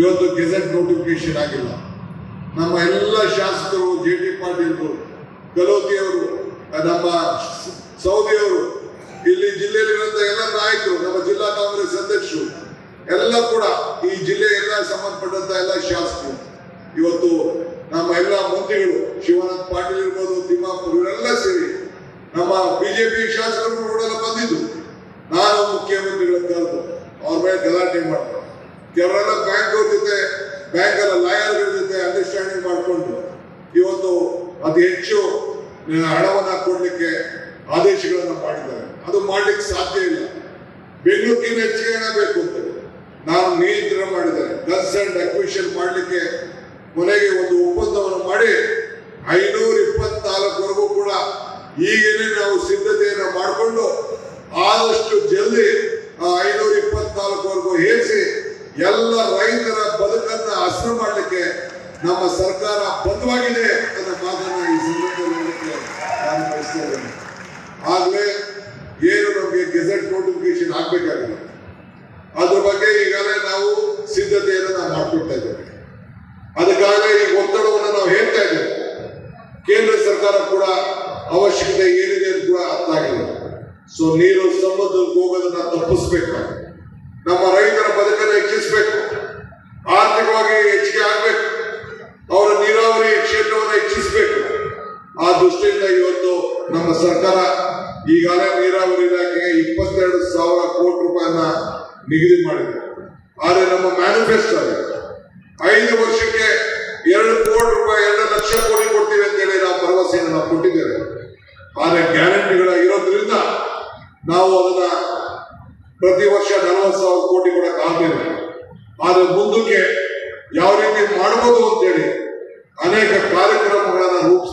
ಇವತ್ತು gazette notification ಆಗಿಲ್ಲ. ನಮ್ಮ ಎಲ್ಲ ಶಾಸಕರು, ಜೆ ಡಿ ಪಾಟೀಲ್ರು ಗಲೋತಿಯವರು ನಮ್ಮ ಸೌದಿಯವರು, ಇಲ್ಲಿ ಜಿಲ್ಲೆಯಲ್ಲಿರುವಂತ ಎಲ್ಲ ನಾಯಕರು, ನಮ್ಮ ಜಿಲ್ಲಾ ಕಾಂಗ್ರೆಸ್ ಅಧ್ಯಕ್ಷರು, ಎಲ್ಲ ಕೂಡ ಈ ಜಿಲ್ಲೆಗೆಲ್ಲ ಸಂಬಂಧಪಟ್ಟಂತ ಎಲ್ಲ ಶಾಸಕರು. ಇವತ್ತು ನಮ್ಮ ಎಲ್ಲ ಮಂತ್ರಿಗಳು ಶಿವಾನಂದ ಪಾಟೀಲ್ ಇರ್ಬೋದು, ತಿಮ್ಮಾಪುರ್ ಇವರೆಲ್ಲ ಸೇರಿ ನಮ್ಮ ಬಿಜೆಪಿ ಶಾಸಕರು ಕೂಡ ಬಂದಿದ್ದು. ನಾನು ಮುಖ್ಯಮಂತ್ರಿಗಳ ಕರೆದು, ಅವ್ರ ಮೇಲೆ ಕೆಲವರೆಲ್ಲ ಬ್ಯಾಂಕ್ ಜೊತೆ ಬ್ಯಾಂಕ್ ಅಲ್ಲ ಲಾಯರ್ಗಳ ಜೊತೆ ಅಂಡರ್ಸ್ಟ್ಯಾಂಡಿಂಗ್ ಮಾಡಿಕೊಂಡು ಇವತ್ತು ಅತಿ ಹೆಚ್ಚು ಹಣವನ್ನು ಕೊಡ್ಲಿಕ್ಕೆ ಆದೇಶಗಳನ್ನು ಮಾಡಿದ್ದಾರೆ. ಅದು ಮಾಡ್ಲಿಕ್ಕೆ ಸಾಧ್ಯ ಇಲ್ಲ. ಬೆಂಗಳೂರಿಗಿಂತ ಹೆಚ್ಚಿಗೆ ಹಣ ಬೇಕು ಅಂತ. ನಾನು ನಿಯಂತ್ರಣ ಮಾಡಿದ್ದಾರೆ. ಕನ್ಸರ್ನ್ ಅಕ್ವಿಷನ್ ಮಾಡಲಿಕ್ಕೆ ಕೊನೆಗೆ ಒಂದು ಒಪ್ಪಂದವನ್ನು ಮಾಡಿ ಐನೂರ ಇಪ್ಪತ್ನಾಲ್ಕವರೆಗೂ ಕೂಡ ಈಗೇನೆ ನಾವು ಸಿದ್ಧತೆಯನ್ನು ಮಾಡಿಕೊಂಡು ಆದಷ್ಟು ಜಲ್ದಿ ಐನೂರ ಇಪ್ಪತ್ನಾಲ್ಕವರೆಗೂ ಏರಿಸಿ ಎಲ್ಲ ರೈತರ ಬದುಕನ್ನ ಹಸಿರು ಮಾಡಲಿಕ್ಕೆ ನಮ್ಮ ಸರ್ಕಾರ ಬದ್ಧವಾಗಿದೆ ಅನ್ನೋ ಮಾತನ್ನ ಈ ಸಂದರ್ಭದಲ್ಲಿ ನಾನು ಬಯಸ್ತಾ ಏನು ನಮಗೆ ಗೆಜೆಟ್ ನೋಟಿಫಿಕೇಶನ್ ಆಗ್ಬೇಕಾಗಿಲ್ಲ ಅದ್ರ ಬಗ್ಗೆ ಈಗಾಗಲೇ ನಾವು ಸಿದ್ಧತೆಯನ್ನು ನಾವು ಮಾಡ್ಕೊಳ್ತಾ ಇದ್ದೇವೆ. ಅದಕ್ಕಾಗಲೇ ಈ ಒತ್ತಡವನ್ನು ನಾವು ಹೇಳ್ತಾ ಇದ್ದೇವೆ. ಕೇಂದ್ರ ಸರ್ಕಾರ ಕೂಡ ಅವಶ್ಯಕತೆ ಏನಿದೆ ಅಂತ ಕೂಡ ಅರ್ಥ ಆಗಿದೆ. ಸೊ ನೀರು ಸಮುದ್ರಕ್ಕೆ ಹೋಗೋದನ್ನ ತಪ್ಪಿಸ್ಬೇಕು ಬದುಕನ್ನು ಹೆಚ್ಚಿಸಬೇಕು. ಆರ್ಥಿಕವಾಗಿ ಹೆಚ್ಚಿಗೆ ಆಗಬೇಕು. ಅವರ ನೀರಾವರಿ ಕ್ಷೇತ್ರವನ್ನು ಹೆಚ್ಚಿಸಬೇಕು. ಆ ದೃಷ್ಟಿಯಿಂದ ಇವತ್ತು ನಮ್ಮ ಸರ್ಕಾರ ಈಗಾಗಲೇ ನೀರಾವರಿ ಇಲಾಖೆಗೆ ಇಪ್ಪತ್ತೆರಡು ಸಾವಿರ ಕೋಟಿ ರೂಪಾಯಿನ ನಿಗದಿ ಮಾಡಿದೆ. ಆದರೆ ನಮ್ಮ ಮ್ಯಾನಿಫೆಸ್ಟೋ ಐದು ವರ್ಷಕ್ಕೆ ಎರಡು ಕೋಟಿ ರೂಪಾಯಿ, ಎರಡು ಲಕ್ಷ ಕೋಟಿ ಕೊಡ್ತೀವಿ ಅಂತೇಳಿ ನಾವು ಭರವಸೆಯನ್ನು ನಾವು ಕೊಟ್ಟಿದ್ದೇವೆ. ಆದರೆ ಗ್ಯಾರಂಟಿಗಳ ಇರೋದ್ರಿಂದ ನಾವು ಅದನ್ನ ಪ್ರತಿ ವರ್ಷ ನಲವತ್ತು ಸಾವಿರ ಕೋಟಿ ಕೂಡ ಕಾಣ್ತೇವೆ ಆದ್ರೆ ಮುಂದಕ್ಕೆ ಯಾವ ರೀತಿ ಮಾಡಬಹುದು ಅಂತೇಳಿ ಅನೇಕ ಕಾರ್ಯಕ್ರಮಗಳನ್ನು ಬದ್ಧವಾಗಿದ್ದೇವೆ